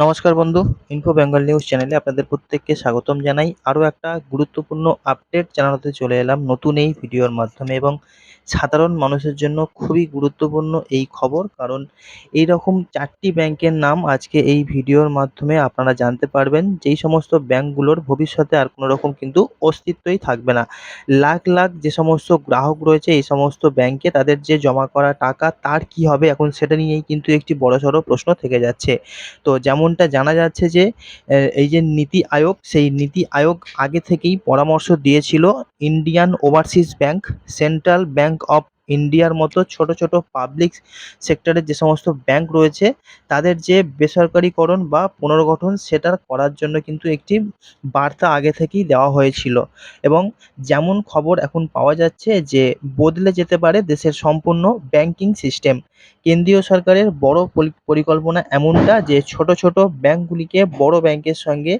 নমস্কার বন্ধু info Bengal news চ্যানেলে আপনাদের প্রত্যেককে স্বাগতম জানাই। আরও একটা গুরুত্বপূর্ণ আপডেট জানাতে চলে এলাম নতুন এই ভিডিওর মাধ্যমে এবং সাধারণ মানুষের জন্য খুবই গুরুত্বপূর্ণ এই খবর। কারণ এই রকম চারটি ব্যাংকের নাম আজকে এই ভিডিওর মাধ্যমে আপনারা জানতে পারবেন যেই সমস্ত ব্যাংকগুলোর ভবিষ্যতে আর কোনো রকম কিন্তু অস্তিত্বই থাকবে না। লাখ লাখ যে সমস্ত গ্রাহক রয়েছে এই সমস্ত ব্যাংকে তাদের যে জমা করা টাকা তার কি হবে এখন সেটা নিয়েই কিন্তু একটি বড়সড় প্রশ্ন থেকে যাচ্ছে। তো যেমনটা জানা যাচ্ছে যে এই যে নীতি আয়োগ, সেই নীতি আয়োগ আগে থেকেই পরামর্শ দিয়েছিল Indian Overseas Bank, Central Bank of ইন্ডিয়ার মতো ছোট ছোট পাবলিক সেক্টরের যে সমস্ত ব্যাংক রয়েছে, তাদের যে বেসরকারিকরণ বা পুনর্গঠন সেটা করার জন্য কিন্তু একটি বার্তা আগে থেকেই দেওয়া হয়েছিল। এবং যেমন খবর এখন পাওয়া যাচ্ছে যে, বদলে যেতে পারে দেশের সম্পূর্ণ ব্যাংকিং সিস্টেম কেন্দ্রীয় সরকারের বড় পরিকল্পনা এমনটা যে, ছোট ছোট ব্যাংকগুলিকে বড় ব্যাংকের সঙ্গে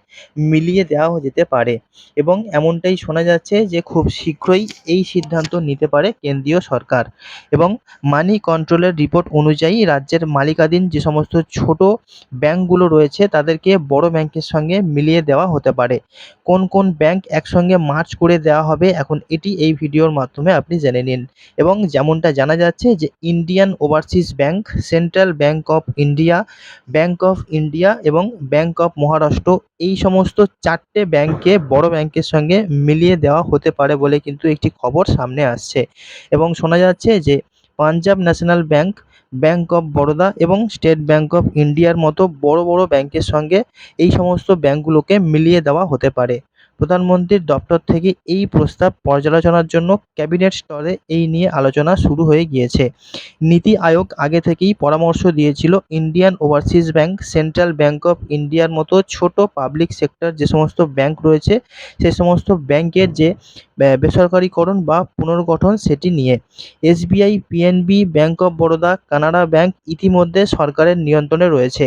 মিলিয়ে দেওয়া যেতে পারে। এবং এমনটাই শোনা যাচ্ছে যে, খুব শীঘ্রই এই সিদ্ধান্ত নিতে পারে কেন্দ্রীয় সরকার। এবং মানি কন্ট্রোলের রিপোর্ট অনুযায়ী রাজ্যের মালিকাধীন যে সমস্ত ছোট ব্যাংকগুলো রয়েছে, তাদেরকে বড় ব্যাংকের সঙ্গে মিলিয়ে দেওয়া হতে পারে। কোন কোন ব্যাংক একসঙ্গে মার্চ করে দেওয়া হবে, এখন এটি এই ভিডিওর মাধ্যমে আপনি জেনে নিন। এবং যেমনটা জানা যাচ্ছে যে Indian Overseas Bank Central Bank of India Bank of India এবং ব্যাংক অফ মহারাষ্ট্র এই সমস্ত চারটে ব্যাংককে বড় ব্যাংকের সঙ্গে মিলিয়ে দেওয়া হতে পারে বলে কিন্তু একটি খবর সামনে আসছে। এবং শোনা যাচ্ছে যে Punjab National Bank Bank of Baroda এবং স্টেট ব্যাঙ্ক অফ ইন্ডিয়ার মতো বড় বড় ব্যাংকের সঙ্গে এই সমস্ত ব্যাংকগুলোকে মিলিয়ে দেওয়া হতে পারে। প্রধানমন্ত্রীর দপ্তর থেকে এই প্রস্তাব পর্যালোচনার জন্য ক্যাবিনেট স্তরে এই নিয়ে আলোচনা শুরু হয়ে গিয়েছে। নীতি আয়োগ আগে থেকেই পরামর্শ দিয়েছিল Indian Overseas Bank, Central Bank of ইন্ডিয়ার মতো ছোট পাবলিক সেক্টর যে সমস্ত ব্যাংক রয়েছে, সে সমস্ত ব্যাংকের যে বেসরকারিকরণ বা পুনর্গঠন সেটি নিয়ে। SBI, PNB, Bank of Baroda, Canara Bank ইতিমধ্যে সরকারের নিয়ন্ত্রণে রয়েছে।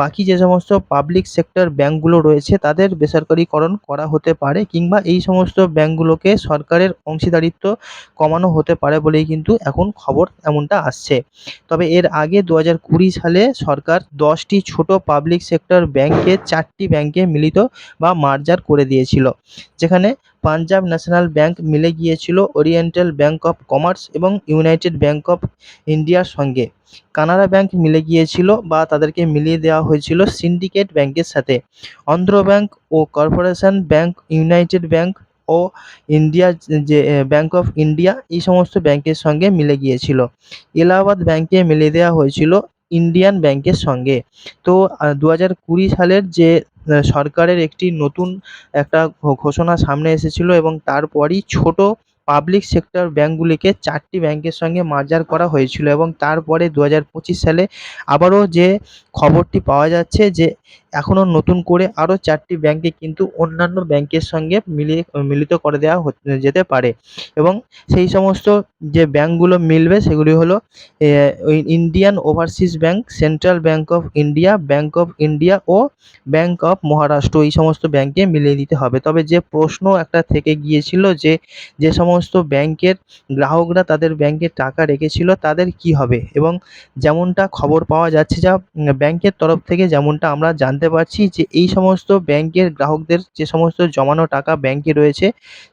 বাকি যে সমস্ত পাবলিক সেক্টর ব্যাংকগুলো রয়েছে, তাদের বেসরকারিকরণ করা হতে পারে কিংবা এই সমস্ত ব্যাঙ্কগুলোকে সরকারের অংশীদারিত্ব কমানো হতে পারে বলেই কিন্তু এখন খবর এমনটা আসছে। তবে এর আগে দু হাজার কুড়ি সালে সরকার দশটি ছোট পাবলিক সেক্টর ব্যাংকে চারটি ব্যাঙ্কে মিলিত বা মার্জার করে দিয়েছিল, যেখানে পাঞ্জাব ন্যাশনাল ব্যাঙ্ক মিলে গিয়েছিল ওরিয়েন্টাল ব্যাঙ্ক অফ কমার্স এবং ইউনাইটেড ব্যাঙ্ক অফ ইন্ডিয়ার সঙ্গে। কানাড়া ব্যাঙ্ক মিলে গিয়েছিল বা তাদেরকে মিলিয়ে দেওয়া হয়েছিল সিন্ডিকেট ব্যাঙ্কের সাথে। অন্ধ্র ব্যাঙ্ক ও কর্পোরেশন ব্যাঙ্ক ইউনাইটেড ব্যাঙ্ক ও ইন্ডিয়া যে ব্যাঙ্ক অফ ইন্ডিয়া এই সমস্ত ব্যাংকের সঙ্গে মিলে গিয়েছিল। এলাহাবাদ ব্যাংকে মিলিয়ে দেওয়া হয়েছিল ইন্ডিয়ান ব্যাংকের সঙ্গে। তো দু হাজার কুড়ি সালের যে সরকারের একটি নতুন একটা ঘোষণা সামনে এসেছিল এবং তারপরই ছোটো পাবলিক সেক্টর ব্যাঙ্কগুলিকে চারটি ব্যাংকের সঙ্গে মার্জার করা হয়েছিল এবং তারপরে দু হাজার পঁচিশ সালে আবারও যে খবরটি পাওয়া যাচ্ছে যে এখনও নতুন করে আরও চারটি ব্যাংকে কিন্তু অন্যান্য ব্যাংকের সঙ্গে মিলিয়ে মিলিত করে দেওয়া যেতে পারে। এবং সেই সমস্ত যে ব্যাংকগুলো মিলবে সেগুলি হলো Indian Overseas Bank, Central Bank of India, Bank of India O Bank of Maharashtra, এই সমস্ত ব্যাংকে মিলিয়ে দিতে হবে। তবে যে প্রশ্ন একটা থেকে গিয়েছিল যে যে সমস্ত ব্যাংকের গ্রাহকরা তাদের ব্যাংকে টাকা রেখেছিল তাদের কী হবে? এবং যেমনটা খবর পাওয়া যাচ্ছে যা ব্যাংকের তরফ থেকে যেমনটা আমরা জানতে পারছি যে এই সমস্ত ব্যাংকের গ্রাহকদের যে সমস্ত জমানো টাকা ব্যাংকে রয়েছে,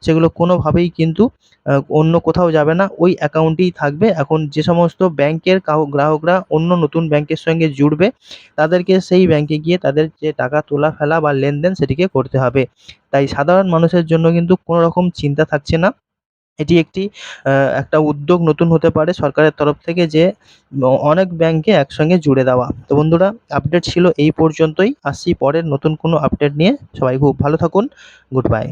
সেগুলো কোনোভাবেই কিন্তু অন্য কোথাও যাবে না। ওই অ্যাকাউন্টেই থাকবে। এখন যে সমস্ত ব্যাংকের গ্রাহকরা অন্য নতুন ব্যাংকের সঙ্গে জুড়বে, তাদেরকে সেই ব্যাংকে গিয়ে তাদের যে টাকা তোলা, ফেলা বা লেনদেন সেটিকে করতে হবে। তাই সাধারণ মানুষের জন্য কিন্তু কোনো রকম চিন্তা থাকছে না। এটি একটি একটা উদ্যোগ নতুন হতে পারে সরকারের তরফ থেকে যে অনেক ব্যাংকে একসঙ্গে জুড়ে দেওয়া। তো বন্ধুরা, আপডেট ছিল এই পর্যন্তই। আসছি পরের নতুন কোনো আপডেট নিয়ে। সবাই খুব ভালো থাকুন। Good bye.